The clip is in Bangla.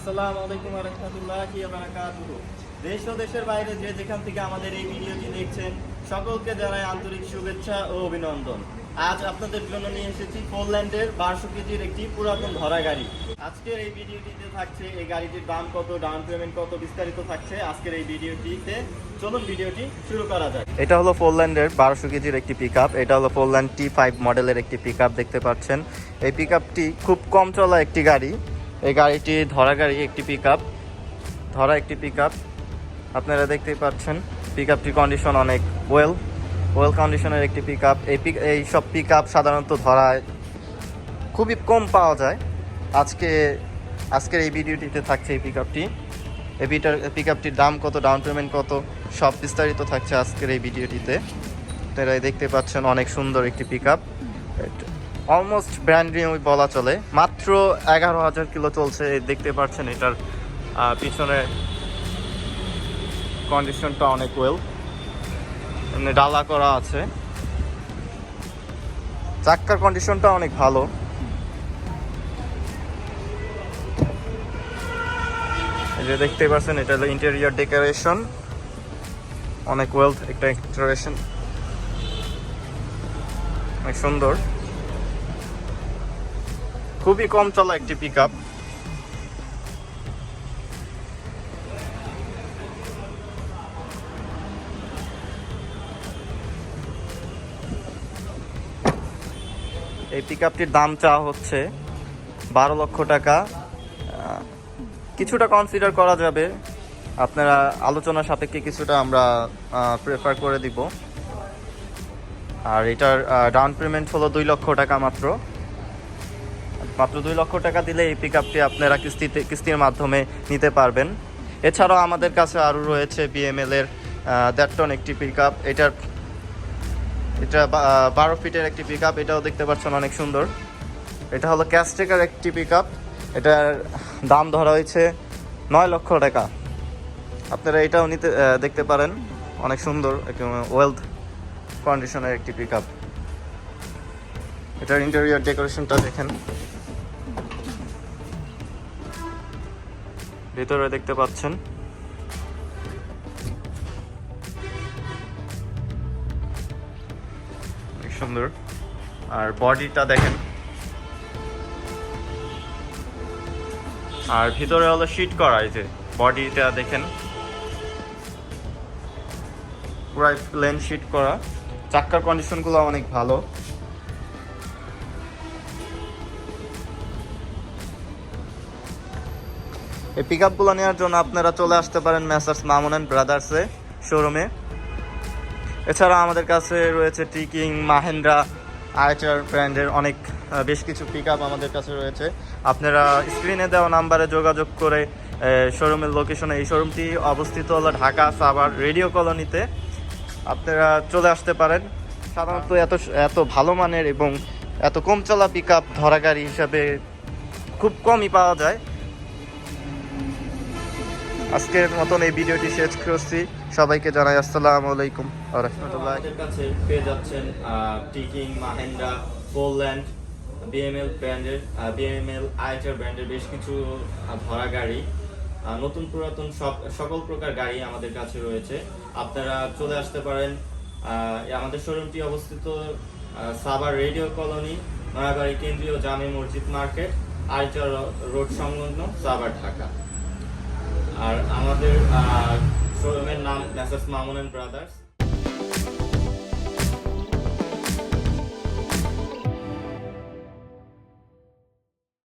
আসসালামু আলাইকুম রহমতুল্লাহি বারাকাতুহু। দেশ ও দেশের বাইরে যে যেখান থেকে আমাদের এই ভিডিওটি দেখছেন, সকলকে জানাই আন্তরিক শুভেচ্ছা ও অভিনন্দন। আজ আপনাদের জন্য নিয়ে এসেছি পোল্যান্ডের বারোশো কেজির একটি পুরাতন ধরা গাড়ি। আজকের এই ভিডিওটিতে থাকছে এই গাড়িটির দাম কত, ডাউন পেমেন্ট কত বিস্তারিত থাকছে আজকের এই ভিডিওটিতে। চলুন ভিডিওটি শুরু করা যাক। এটা হলো পোল্যান্ডের বারোশো কেজির একটি পিক এটা হলো পোল্যান্ড টি ফাইভ মডেলের একটি পিক দেখতে পাচ্ছেন। এই পিক খুব কম চলা একটি গাড়ি। এই গাড়িটি ধরা গাড়ি একটি পিক ধরা একটি পিক আপনারা দেখতেই পাচ্ছেন পিক আপটির কন্ডিশন অনেক ওয়েল ওয়েল কন্ডিশনের একটি পিক এই পিক এই সব পিক সাধারণত ধরায় খুবই কম পাওয়া যায়। আজকে, আজকের এই ভিডিওটিতে থাকছে এই পিক আপটি এই পিক আপটির দাম কত ডাউন পেমেন্ট কত, সব বিস্তারিত থাকছে আজকের এই ভিডিওটিতে আপনারা দেখতে পাচ্ছেন অনেক সুন্দর একটি পিক অলমোস্ট ব্র্যান্ড নিউ বলা চলে। মাত্র এগারো হাজার কিলো চলছে, দেখতে পাচ্ছেন এটার পিছনে কন্ডিশনটা অনেক ওয়েল এমনি ডালা করা আছে। চাক্কার কন্ডিশনটা অনেক ভালো। যে দেখতে পাচ্ছেন, এটা হলো ইন্টেরিয়ার ডেকোরেশন অনেক ওয়েলথ একটা ডেকোরেশন অনেক সুন্দর। খুবই কম চলা একটি পিক আপ এই পিক আপটির দাম চাওয়া হচ্ছে বারো লক্ষ টাকা। কিছুটা কনসিডার করা যাবে। আপনারা আলোচনা সাপেক্ষে কিছুটা আমরা প্রেফার করে দিব। আর এটার ডাউন পেমেন্ট হলো দুই লক্ষ টাকা মাত্র। মাত্র দুই লক্ষ টাকা দিলে এই পিক আপটি আপনারা কিস্তিতে, কিস্তির মাধ্যমে নিতে পারবেন। এছাড়াও আমাদের কাছে আরও রয়েছে বিএমএল এর দেড় টন একটি পিক আপ এটার, এটা বারো ফিটের একটি পিক আপ এটাও দেখতে পাচ্ছেন অনেক সুন্দর। এটা হলো ক্যাস্টেকার একটি পিক আপ এটার দাম ধরা হয়েছে নয় লক্ষ টাকা। আপনারা এটাও নিতে দেখতে পারেন। অনেক সুন্দর ওয়েলথ কন্ডিশনের একটি পিক আপ এটার ইন্টেরিয়র ডেকোরেশনটা দেখেন। ভেতরে দেখতে পাচ্ছেন। সুন্দর। আর বডিটা দেখেন। আর ভিতরে হলো শিট করা, এই যে বডিটা দেখেন। পুরাই প্লেন শিট করা। চাক্কার কন্ডিশনগুলো অনেক ভালো। এই পিক আপগুলো নেওয়ার জন্য আপনারা চলে আসতে পারেন মেসার্স মামুন অ্যান্ড ব্রাদার্সে শোরুমে। এছাড়া আমাদের কাছে রয়েছে টিকিং, মাহেন্দ্রা, আইটার ব্র্যান্ডের অনেক বেশ কিছু পিক আমাদের কাছে রয়েছে। আপনারা স্ক্রিনে দেওয়া নাম্বারে যোগাযোগ করে শোরুমের লোকেশনে এই শোরুমটি অবস্থিত হলো ঢাকা সাভার রেডিও কলোনিতে। আপনারা চলে আসতে পারেন। সাধারণত এত এত ভালো মানের এবং এত কম চলা পিক আপ ধরা গাড়ি হিসাবে খুব কমই পাওয়া যায়। আজকের মতন এই ভিডিওটি শেষ করছি। সবাইকে জানাই আসসালামু আলাইকুম কাছে পেয়ে যাচ্ছেন টিকিং পোল্যান্ড ব্র্যান্ডের বেশ কিছু ভরা গাড়ি। নতুন পুরাতন সব, সকল প্রকার গাড়ি আমাদের কাছে রয়েছে। আপনারা চলে আসতে পারেন আমাদের শোরুমটি অবস্থিত সাবার রেডিও কলোনি নয়াবাড়ি কেন্দ্রীয় জামে মসজিদ মার্কেট আইটার রোড সংলগ্ন সাবার ঢাকা আর আমাদের শোরুমের নাম ব্যাসাস মামুন ব্রাদার্স।